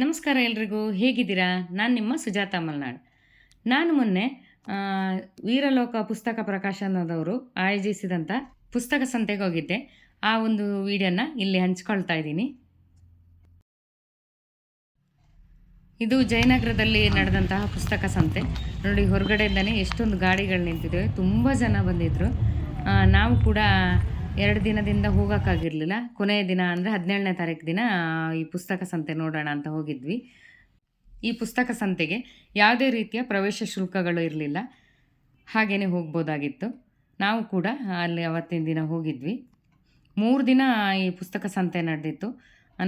ನಮಸ್ಕಾರ ಎಲ್ರಿಗೂ, ಹೇಗಿದ್ದೀರಾ? ನಾನು ನಿಮ್ಮ ಸುಜಾತ ಮಲ್ನಾಡ್. ನಾನು ಮೊನ್ನೆ ವೀರಲೋಕ ಪುಸ್ತಕ ಪ್ರಕಾಶನದವರು ಆಯೋಜಿಸಿದಂಥ ಪುಸ್ತಕ ಸಂತೆಗೆ ಹೋಗಿದ್ದೆ. ಆ ಒಂದು ವಿಡಿಯೋನ ಇಲ್ಲಿ ಹಂಚ್ಕೊಳ್ತಾ ಇದ್ದೀನಿ. ಇದು ಜಯನಗರದಲ್ಲಿ ನಡೆದಂತಹ ಪುಸ್ತಕ ಸಂತೆ. ನೋಡಿ, ಹೊರಗಡೆಯಿಂದನೇ ಎಷ್ಟೊಂದು ಗಾಡಿಗಳು ನಿಂತಿದ್ದಾವೆ ತುಂಬ ಜನ ಬಂದಿದ್ದರು ನಾವು ಕೂಡ ಎರಡು ದಿನದಿಂದ ಹೋಗೋಕ್ಕಾಗಿರಲಿಲ್ಲ. ಕೊನೆಯ ದಿನ ಅಂದರೆ ಹದಿನೇಳನೇ ತಾರೀಕು ದಿನ ಈ ಪುಸ್ತಕ ಸಂತೆ ನೋಡೋಣ ಅಂತ ಹೋಗಿದ್ವಿ. ಈ ಪುಸ್ತಕ ಸಂತೆಗೆ ಯಾವುದೇ ರೀತಿಯ ಪ್ರವೇಶ ಶುಲ್ಕಗಳು ಇರಲಿಲ್ಲ. ಹಾಗೆಯೇ ಹೋಗ್ಬೋದಾಗಿತ್ತು. ನಾವು ಕೂಡ ಅಲ್ಲಿ ಅವತ್ತಿನ ದಿನ ಹೋಗಿದ್ವಿ. ಮೂರು ದಿನ ಈ ಪುಸ್ತಕ ಸಂತೆ ನಡೆದಿತ್ತು.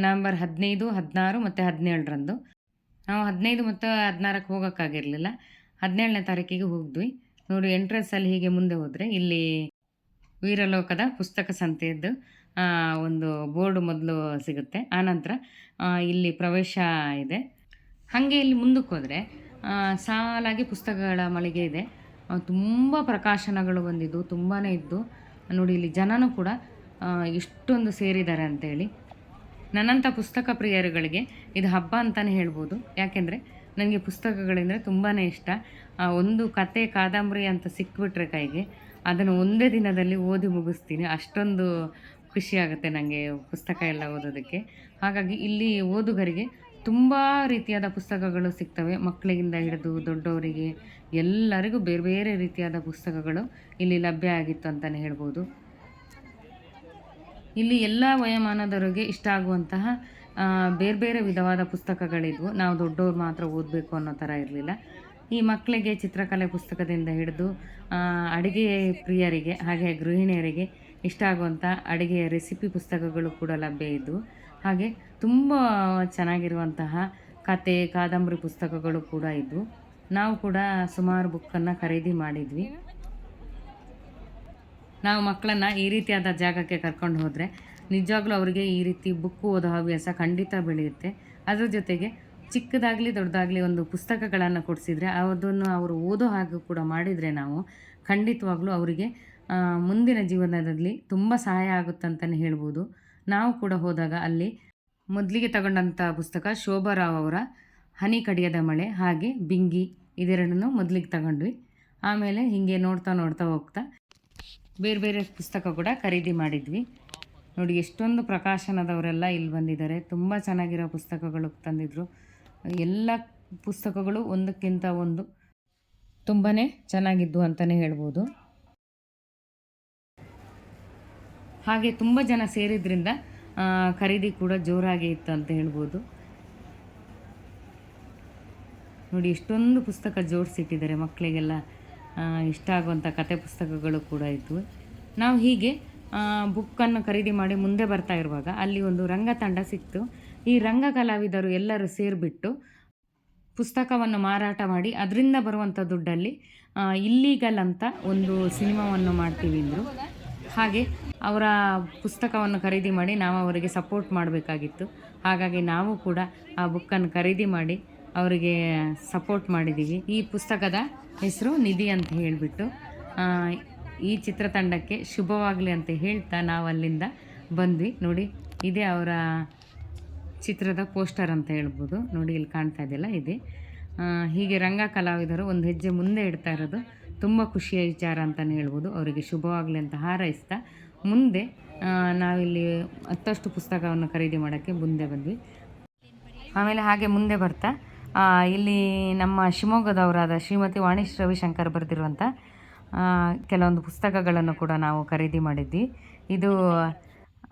ನವೆಂಬರ್ ಹದಿನೈದು, ಹದಿನಾರು ಮತ್ತು ಹದಿನೇಳರಂದು. ನಾವು ಹದಿನೈದು ಮತ್ತು ಹದಿನಾರಕ್ಕೆ ಹೋಗೋಕ್ಕಾಗಿರಲಿಲ್ಲ. ಹದಿನೇಳನೇ ತಾರೀಕಿಗೆ ಹೋಗಿದ್ವಿ ನೋಡಿ ಎಂಟ್ರೆನ್ಸಲ್ಲಿ ಹೀಗೆ ಮುಂದೆ ಹೋದರೆ ಇಲ್ಲಿ ವೀರಲೋಕದ ಪುಸ್ತಕ ಸಂತೆಯದ್ದು ಒಂದು ಬೋರ್ಡ್ ಮೊದಲು ಸಿಗುತ್ತೆ. ಆನಂತರ ಇಲ್ಲಿ ಪ್ರವೇಶ ಇದೆ. ಹಾಗೆ ಇಲ್ಲಿ ಮುಂದಕ್ಕೆ ಹೋದರೆ ಸಾಲಾಗಿ ಪುಸ್ತಕಗಳ ಮಳಿಗೆ ಇದೆ. ತುಂಬ ಪ್ರಕಾಶನಗಳು ಬಂದಿದ್ದು ತುಂಬಾ ಇದ್ದು. ನೋಡಿ, ಇಲ್ಲಿ ಜನನೂ ಕೂಡ ಇಷ್ಟೊಂದು ಸೇರಿದ್ದಾರೆ ಅಂತೇಳಿ. ನನ್ನಂಥ ಪುಸ್ತಕ ಪ್ರಿಯರುಗಳಿಗೆ ಇದು ಹಬ್ಬ ಅಂತಲೇ ಹೇಳ್ಬೋದು. ಯಾಕೆಂದರೆ ನನಗೆ ಪುಸ್ತಕಗಳೆಂದರೆ ತುಂಬಾ ಇಷ್ಟ. ಒಂದು ಕತೆ ಕಾದಂಬರಿ ಅಂತ ಸಿಕ್ಬಿಟ್ರೆ ಕೈಗೆ ಅದನ್ನು ಒಂದೇ ದಿನದಲ್ಲಿ ಓದಿ ಮುಗಿಸ್ತೀನಿ. ಅಷ್ಟೊಂದು ಖುಷಿಯಾಗುತ್ತೆ ನನಗೆ ಪುಸ್ತಕ ಎಲ್ಲ ಓದೋದಕ್ಕೆ. ಹಾಗಾಗಿ ಇಲ್ಲಿ ಓದುಗರಿಗೆ ತುಂಬ ರೀತಿಯಾದ ಪುಸ್ತಕಗಳು ಸಿಗ್ತವೆ. ಮಕ್ಕಳಿಂದ ಹಿಡಿದು ದೊಡ್ಡವರಿಗೆ ಎಲ್ಲರಿಗೂ ಬೇರೆ ಬೇರೆ ರೀತಿಯಾದ ಪುಸ್ತಕಗಳು ಇಲ್ಲಿ ಲಭ್ಯ ಆಗಿತ್ತು ಅಂತಲೇ ಹೇಳ್ಬೋದು. ಇಲ್ಲಿ ಎಲ್ಲ ವಯೋಮಾನದವರಿಗೆ ಇಷ್ಟ ಆಗುವಂತಹ ಬೇರೆ ಬೇರೆ ವಿಧವಾದ ಪುಸ್ತಕಗಳಿದ್ವು. ನಾವು ದೊಡ್ಡವ್ರು ಮಾತ್ರ ಓದಬೇಕು ಅನ್ನೋ ಥರ ಇರಲಿಲ್ಲ. ಈ ಮಕ್ಕಳಿಗೆ ಚಿತ್ರಕಲೆ ಪುಸ್ತಕದಿಂದ ಹಿಡಿದು ಅಡುಗೆ ಪ್ರಿಯರಿಗೆ ಹಾಗೆ ಗೃಹಿಣಿಯರಿಗೆ ಇಷ್ಟ ಆಗುವಂಥ ಅಡುಗೆಯ ರೆಸಿಪಿ ಪುಸ್ತಕಗಳು ಕೂಡ ಲಭ್ಯ ಇದ್ದವು ಹಾಗೆ ತುಂಬ ಚೆನ್ನಾಗಿರುವಂತಹ ಕತೆ, ಕಾದಂಬರಿ ಪುಸ್ತಕಗಳು ಕೂಡ ಇದ್ದವು ನಾವು ಕೂಡ ಸುಮಾರು ಬುಕ್ಕನ್ನು ಖರೀದಿ ಮಾಡಿದ್ವಿ. ನಾವು ಮಕ್ಕಳನ್ನ ಈ ರೀತಿಯಾದ ಜಾಗಕ್ಕೆ ಕರ್ಕೊಂಡು ಹೋದರೆ ನಿಜವಾಗ್ಲೂ ಅವರಿಗೆ ಈ ರೀತಿ ಬುಕ್ ಓದೋ ಹವ್ಯಾಸ ಖಂಡಿತ ಬೆಳೆಯುತ್ತೆ. ಅದರ ಜೊತೆಗೆ ಚಿಕ್ಕದಾಗಲಿ ದೊಡ್ಡದಾಗಲಿ ಒಂದು ಪುಸ್ತಕಗಳನ್ನು ಕೊಡಿಸಿದರೆ ಅದನ್ನು ಅವರು ಓದೋ ಹಾಗೆ ಕೂಡ ಮಾಡಿದರೆ ನಾವು ಖಂಡಿತವಾಗ್ಲೂ ಅವರಿಗೆ ಮುಂದಿನ ಜೀವನದಲ್ಲಿ ತುಂಬ ಸಹಾಯ ಆಗುತ್ತಂತಲೇ ಹೇಳ್ಬೋದು. ನಾವು ಕೂಡ ಹೋದಾಗ ಅಲ್ಲಿ ಮೊದಲಿಗೆ ತಗೊಂಡಂಥ ಪುಸ್ತಕ ಶೋಭಾರಾವ್ ಅವರ ಹನಿ ಕಡಿಯದ ಮಳೆ ಹಾಗೆ ಬಿಂಗಿ ಇದೆರಡನ್ನು ಮೊದಲಿಗೆ ತಗೊಂಡ್ವಿ. ಆಮೇಲೆ ಹೀಗೆ ನೋಡ್ತಾ ನೋಡ್ತಾ ಹೋಗ್ತಾ ಬೇರೆ ಬೇರೆ ಪುಸ್ತಕ ಕೂಡ ಖರೀದಿ ಮಾಡಿದ್ವಿ. ನೋಡಿ ಎಷ್ಟೊಂದು ಪ್ರಕಾಶನದವರೆಲ್ಲ ಇಲ್ಲಿ ಬಂದಿದ್ದಾರೆ. ತುಂಬ ಚೆನ್ನಾಗಿರೋ ಪುಸ್ತಕಗಳು ತಂದಿದ್ರು. ಎಲ್ಲ ಪುಸ್ತಕಗಳು ಒಂದಕ್ಕಿಂತ ಒಂದು ತುಂಬಾ ಚೆನ್ನಾಗಿದ್ದು ಅಂತಲೇ ಹೇಳ್ಬೋದು. ಹಾಗೆ ತುಂಬ ಜನ ಸೇರಿದ್ರಿಂದ ಖರೀದಿ ಕೂಡ ಜೋರಾಗಿ ಇತ್ತು ಅಂತ ಹೇಳ್ಬೋದು. ನೋಡಿ, ಇಷ್ಟೊಂದು ಪುಸ್ತಕ ಜೋಡಿಸಿಟ್ಟಿದ್ದಾರೆ ಮಕ್ಕಳಿಗೆಲ್ಲ ಇಷ್ಟ ಆಗುವಂಥ ಕತೆ ಪುಸ್ತಕಗಳು ಕೂಡ ಇದ್ವು. ನಾವು ಹೀಗೆ ಬುಕ್ಕನ್ನು ಖರೀದಿ ಮಾಡಿ ಮುಂದೆ ಬರ್ತಾ ಇರುವಾಗ ಅಲ್ಲಿ ಒಂದು ರಂಗತಂಡ ಸಿಕ್ತು. ಈ ರಂಗ ಕಲಾವಿದರು ಎಲ್ಲರೂ ಸೇರಿಬಿಟ್ಟು ಪುಸ್ತಕವನ್ನು ಮಾರಾಟ ಮಾಡಿ ಅದರಿಂದ ಬರುವಂಥ ದುಡ್ಡಲ್ಲಿ ಇಲ್ಲೀಗಲ್ ಅಂತ ಒಂದು ಸಿನಿಮಾವನ್ನು ಮಾಡ್ತೀವಿ ಅಂದರು. ಹಾಗೆ ಅವರ ಪುಸ್ತಕವನ್ನು ಖರೀದಿ ಮಾಡಿ ನಾವು ಅವರಿಗೆ ಸಪೋರ್ಟ್ ಮಾಡಬೇಕಾಗಿತ್ತು. ಹಾಗಾಗಿ ನಾವು ಕೂಡ ಆ ಬುಕ್ಕನ್ನು ಖರೀದಿ ಮಾಡಿ ಅವರಿಗೆ ಸಪೋರ್ಟ್ ಮಾಡಿದ್ದೀವಿ ಈ ಪುಸ್ತಕದ ಹೆಸರು ನಿಧಿ ಅಂತ ಹೇಳಿಬಿಟ್ಟು ಈ ಚಿತ್ರತಂಡಕ್ಕೆ ಶುಭವಾಗಲಿ ಅಂತ ಹೇಳ್ತಾ ನಾವು ಅಲ್ಲಿಂದ ಬಂದ್ವಿ. ನೋಡಿ, ಇದೇ ಅವರ ಚಿತ್ರದ ಪೋಸ್ಟರ್ ಅಂತ ಹೇಳ್ಬೋದು. ನೋಡಿ, ಇಲ್ಲಿ ಕಾಣ್ತಾ ಇದೆಯಲ್ಲ, ಇದೆ. ಹೀಗೆ ರಂಗ ಕಲಾವಿದರು ಒಂದು ಹೆಜ್ಜೆ ಮುಂದೆ ಇಡ್ತಾ ಇರೋದು ತುಂಬ ಖುಷಿಯ ವಿಚಾರ ಅಂತಲೇ ಹೇಳ್ಬೋದು. ಅವರಿಗೆ ಶುಭವಾಗಲಿ ಅಂತ ಹಾರೈಸ್ತಾ ಮುಂದೆ ನಾವಿಲ್ಲಿ ಹತ್ತಷ್ಟು ಪುಸ್ತಕವನ್ನು ಖರೀದಿ ಮಾಡೋಕ್ಕೆ ಮುಂದೆ ಬಂದ್ವಿ. ಆಮೇಲೆ ಹಾಗೆ ಮುಂದೆ ಬರ್ತಾ ಇಲ್ಲಿ ನಮ್ಮ ಶಿವಮೊಗ್ಗದವರಾದ ಶ್ರೀಮತಿ ವಾಣಿಶ್ ರವಿಶಂಕರ್ ಬರೆದಿರುವಂಥ ಕೆಲವೊಂದು ಪುಸ್ತಕಗಳನ್ನು ಕೂಡ ನಾವು ಖರೀದಿ ಮಾಡಿದ್ವಿ. ಇದು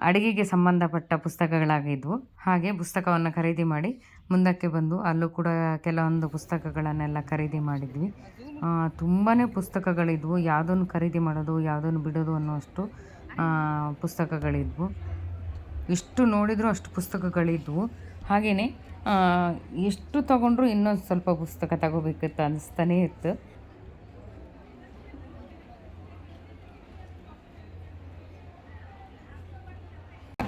ಅಡುಗೆಗೆ ಸಂಬಂಧಪಟ್ಟ ಪುಸ್ತಕಗಳಾಗಿದ್ವು ಹಾಗೆ ಪುಸ್ತಕವನ್ನು ಖರೀದಿ ಮಾಡಿ ಮುಂದಕ್ಕೆ ಬಂದು ಅಲ್ಲೂ ಕೂಡ ಕೆಲವೊಂದು ಪುಸ್ತಕಗಳನ್ನೆಲ್ಲ ಖರೀದಿ ಮಾಡಿದ್ವಿ. ತುಂಬಾ ಪುಸ್ತಕಗಳಿದ್ವು. ಯಾವುದನ್ನು ಖರೀದಿ ಮಾಡೋದು, ಯಾವುದನ್ನು ಬಿಡೋದು ಅನ್ನೋಷ್ಟು ಪುಸ್ತಕಗಳಿದ್ವು. ಎಷ್ಟು ನೋಡಿದರೂ ಅಷ್ಟು ಪುಸ್ತಕಗಳಿದ್ವು. ಹಾಗೆಯೇ ಎಷ್ಟು ತಗೊಂಡ್ರೂ ಇನ್ನೊಂದು ಸ್ವಲ್ಪ ಪುಸ್ತಕ ತಗೋಬೇಕಂತ ಅನ್ನಿಸ್ತಾನೇ ಇತ್ತು.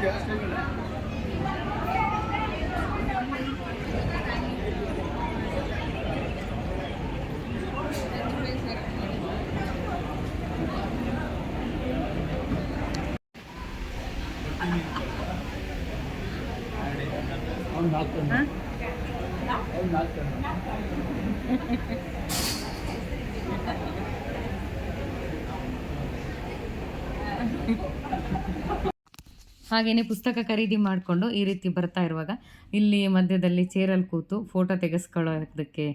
Gracias. ಹಾಗೆಯೇ ಪುಸ್ತಕ ಖರೀದಿ ಮಾಡಿಕೊಂಡು ಈ ರೀತಿ ಬರ್ತಾ ಇರುವಾಗ ಇಲ್ಲಿ ಮಧ್ಯದಲ್ಲಿ ಚೇರಲ್ಲಿ ಕೂತು ಫೋಟೋ ತೆಗೆಸ್ಕೊಳ್ಳೋದಕ್ಕೆ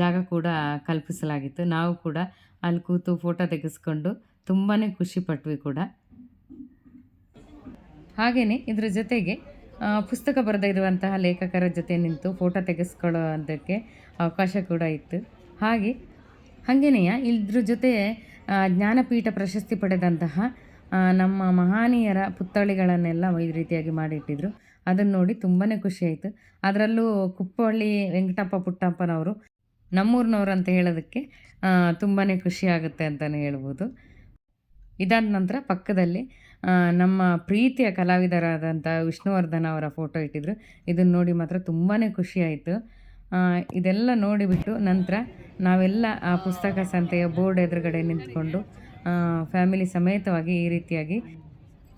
ಜಾಗ ಕೂಡ ಕಲ್ಪಿಸಲಾಗಿತ್ತು. ನಾವು ಕೂಡ ಅಲ್ಲಿ ಕೂತು ಫೋಟೋ ತೆಗೆಸ್ಕೊಂಡು ತುಂಬಾ ಖುಷಿ ಪಟ್ವಿ ಕೂಡ. ಹಾಗೆಯೇ ಇದರ ಜೊತೆಗೆ ಪುಸ್ತಕ ಬರೆದಿರುವಂತಹ ಲೇಖಕರ ಜೊತೆ ನಿಂತು ಫೋಟೋ ತೆಗೆಸ್ಕೊಳ್ಳೋದಕ್ಕೆ ಅವಕಾಶ ಕೂಡ ಇತ್ತು. ಹಾಗೆ ಹಾಗೆಯೇ ಇದ್ರ ಜೊತೆ ಜ್ಞಾನಪೀಠ ಪ್ರಶಸ್ತಿ ಪಡೆದಂತಹ ನಮ್ಮ ಮಹಾನೀಯರ ಪುತ್ಥಳಿಗಳನ್ನೆಲ್ಲ ಈ ರೀತಿಯಾಗಿ ಮಾಡಿಟ್ಟಿದ್ರು. ಅದನ್ನು ನೋಡಿ ತುಂಬಾ ಖುಷಿ ಆಯಿತು. ಅದರಲ್ಲೂ ಕುಪ್ಪಳ್ಳಿ ವೆಂಕಟಪ್ಪ ಪುಟ್ಟಪ್ಪನವರು ನಮ್ಮೂರಿನವರು ಅಂತ ಹೇಳೋದಕ್ಕೆ ತುಂಬಾ ಖುಷಿ ಆಗುತ್ತೆ ಅಂತಲೇ ಹೇಳ್ಬೋದು. ಇದಾದ ನಂತರ ಪಕ್ಕದಲ್ಲಿ ನಮ್ಮ ಪ್ರೀತಿಯ ಕಲಾವಿದರಾದಂಥ ವಿಷ್ಣುವರ್ಧನ್ ಅವರ ಫೋಟೋ ಇಟ್ಟಿದ್ರು. ಇದನ್ನು ನೋಡಿ ಮಾತ್ರ ತುಂಬಾ ಖುಷಿಯಾಯಿತು ಇದೆಲ್ಲ ನೋಡಿಬಿಟ್ಟು ನಂತರ ನಾವೆಲ್ಲ ಆ ಪುಸ್ತಕ ಸಂತೆಯ ಬೋರ್ಡ್ ಎದುರುಗಡೆ ನಿಂತ್ಕೊಂಡು ಫ್ಯಾಮಿಲಿ ಸಮೇತವಾಗಿ ಈ ರೀತಿಯಾಗಿ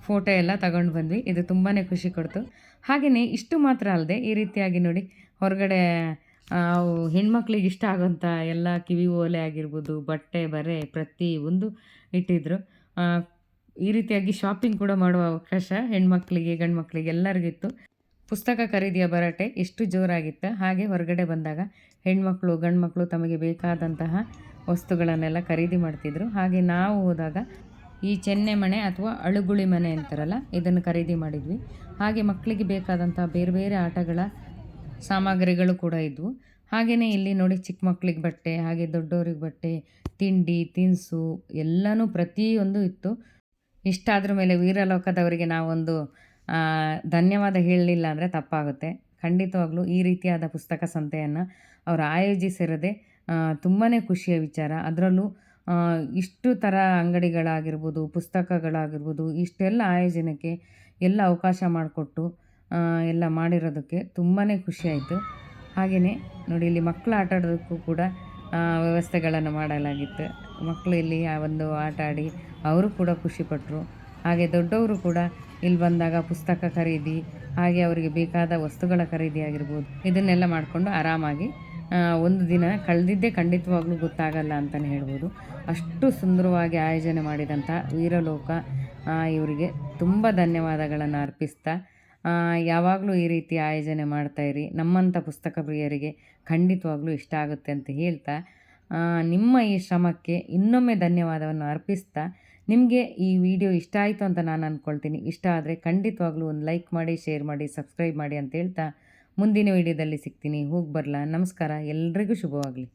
ಫೋಟೋ ಎಲ್ಲ ತಗೊಂಡು ಬಂದ್ವಿ. ಇದು ತುಂಬಾ ಖುಷಿ ಕೊಡ್ತು. ಹಾಗೆಯೇ ಇಷ್ಟು ಮಾತ್ರ ಅಲ್ಲದೆ ಈ ರೀತಿಯಾಗಿ ನೋಡಿ ಹೊರಗಡೆ ಅವು ಹೆಣ್ಮಕ್ಳಿಗೆ ಇಷ್ಟ ಆಗೋಂಥ ಎಲ್ಲ ಕಿವಿ ಓಲೆ ಆಗಿರ್ಬೋದು ಬಟ್ಟೆ ಬರೆ ಪ್ರತಿ ಒಂದು ಇಟ್ಟಿದ್ರು. ಆ, ಈ ರೀತಿಯಾಗಿ ಶಾಪಿಂಗ್ ಕೂಡ ಮಾಡುವ ಅವಕಾಶ ಹೆಣ್ಮಕ್ಳಿಗೆ, ಗಂಡ್ಮಕ್ಳಿಗೆ ಎಲ್ಲರಿಗೂ ಇತ್ತು ಪುಸ್ತಕ ಖರೀದಿಯ ಭರಾಟೆ ಎಷ್ಟು ಜೋರಾಗಿತ್ತು, ಹಾಗೆ ಹೊರಗಡೆ ಬಂದಾಗ ಹೆಣ್ಮಕ್ಳು, ಗಂಡ್ಮಕ್ಳು ತಮಗೆ ಬೇಕಾದಂತಹ ವಸ್ತುಗಳನ್ನೆಲ್ಲ ಖರೀದಿ ಮಾಡ್ತಿದ್ರು. ಹಾಗೆ ನಾವು ಹೋದಾಗ ಈ ಚೆನ್ನೆ ಮನೆ ಅಥವಾ ಅಳುಗುಳಿ ಮನೆ ಅಂತಾರಲ್ಲ, ಇದನ್ನು ಖರೀದಿ ಮಾಡಿದ್ವಿ. ಹಾಗೆ ಮಕ್ಕಳಿಗೆ ಬೇಕಾದಂಥ ಬೇರೆ ಬೇರೆ ಆಟಗಳ ಸಾಮಗ್ರಿಗಳು ಕೂಡ ಇದ್ವು. ಹಾಗೆಯೇ ಇಲ್ಲಿ ನೋಡಿ ಚಿಕ್ಕ ಮಕ್ಕಳಿಗೆ ಬಟ್ಟೆ, ಹಾಗೆ ದೊಡ್ಡವ್ರಿಗೆ ಬಟ್ಟೆ, ತಿಂಡಿ, ತಿನಿಸು ಎಲ್ಲನೂ ಪ್ರತಿಯೊಂದು ಇತ್ತು. ಇಷ್ಟಾದ್ರ ಮೇಲೆ ವೀರಲೋಕದವರಿಗೆ ನಾವೊಂದು ಧನ್ಯವಾದ ಹೇಳಲಿಲ್ಲ ಅಂದರೆ ತಪ್ಪಾಗುತ್ತೆ. ಖಂಡಿತವಾಗ್ಲೂ ಈ ರೀತಿಯಾದ ಪುಸ್ತಕ ಸಂತೆಯನ್ನು ಅವರು ಆಯೋಜಿಸಿರದೆ ತುಂಬಾ ಖುಷಿಯ ವಿಚಾರ. ಅದರಲ್ಲೂ ಇಷ್ಟು ಥರ ಅಂಗಡಿಗಳಾಗಿರ್ಬೋದು, ಪುಸ್ತಕಗಳಾಗಿರ್ಬೋದು, ಇಷ್ಟೆಲ್ಲ ಆಯೋಜನಕ್ಕೆ ಎಲ್ಲ ಅವಕಾಶ ಮಾಡಿಕೊಟ್ಟು ಎಲ್ಲ ಮಾಡಿರೋದಕ್ಕೆ ತುಂಬಾ ಖುಷಿಯಾಯಿತು ಹಾಗೆಯೇ ನೋಡಿ, ಇಲ್ಲಿ ಮಕ್ಕಳು ಆಟಾಡೋದಕ್ಕೂ ಕೂಡ ವ್ಯವಸ್ಥೆಗಳನ್ನು ಮಾಡಲಾಗಿತ್ತು. ಮಕ್ಕಳು ಇಲ್ಲಿ ಆ ಒಂದು ಆಟ ಆಡಿ ಅವರು ಕೂಡ ಖುಷಿಪಟ್ಟರು ಹಾಗೆ ದೊಡ್ಡವರು ಕೂಡ ಇಲ್ಲಿ ಬಂದಾಗ ಪುಸ್ತಕ ಖರೀದಿ, ಹಾಗೆ ಅವರಿಗೆ ಬೇಕಾದ ವಸ್ತುಗಳ ಖರೀದಿ ಆಗಿರ್ಬೋದು. ಇದನ್ನೆಲ್ಲ ಮಾಡಿಕೊಂಡು ಆರಾಮಾಗಿ ಒಂದು ದಿನ ಕಳೆದಿದ್ದೇ ಖಂಡಿತವಾಗ್ಲೂ ಗೊತ್ತಾಗಲ್ಲ ಅಂತಲೇ ಹೇಳ್ಬೋದು. ಅಷ್ಟು ಸುಂದರವಾಗಿ ಆಯೋಜನೆ ಮಾಡಿದಂಥ ವೀರಲೋಕ ಇವರಿಗೆ ತುಂಬ ಧನ್ಯವಾದಗಳನ್ನು ಅರ್ಪಿಸ್ತಾ ಯಾವಾಗಲೂ ಈ ರೀತಿ ಆಯೋಜನೆ ಮಾಡ್ತಾಯಿರಿ ನಮ್ಮಂಥ ಪುಸ್ತಕ ಪ್ರಿಯರಿಗೆ ಖಂಡಿತವಾಗ್ಲೂ ಇಷ್ಟ ಆಗುತ್ತೆ ಅಂತ ಹೇಳ್ತಾ ನಿಮ್ಮ ಈ ಶ್ರಮಕ್ಕೆ ಇನ್ನೊಮ್ಮೆ ಧನ್ಯವಾದವನ್ನು ಅರ್ಪಿಸ್ತಾ, ನಿಮಗೆ ಈ ವಿಡಿಯೋ ಇಷ್ಟ ಆಯಿತು ಅಂತ ನಾನು ಅಂದ್ಕೊಳ್ತೀನಿ ಇಷ್ಟ ಆದರೆ ಖಂಡಿತವಾಗ್ಲೂ ಒಂದು ಲೈಕ್ ಮಾಡಿ, ಶೇರ್ ಮಾಡಿ, ಸಬ್ಸ್ಕ್ರೈಬ್ ಮಾಡಿ ಅಂತ ಹೇಳ್ತಾ, ಮುಂದಿನ ವಿಡಿಯೋದಲ್ಲಿ ಸಿಗ್ತೀನಿ. ಹೋಗಿ ಬರಲಾ. ನಮಸ್ಕಾರ. ಎಲ್ರಿಗೂ ಶುಭವಾಗಲಿ.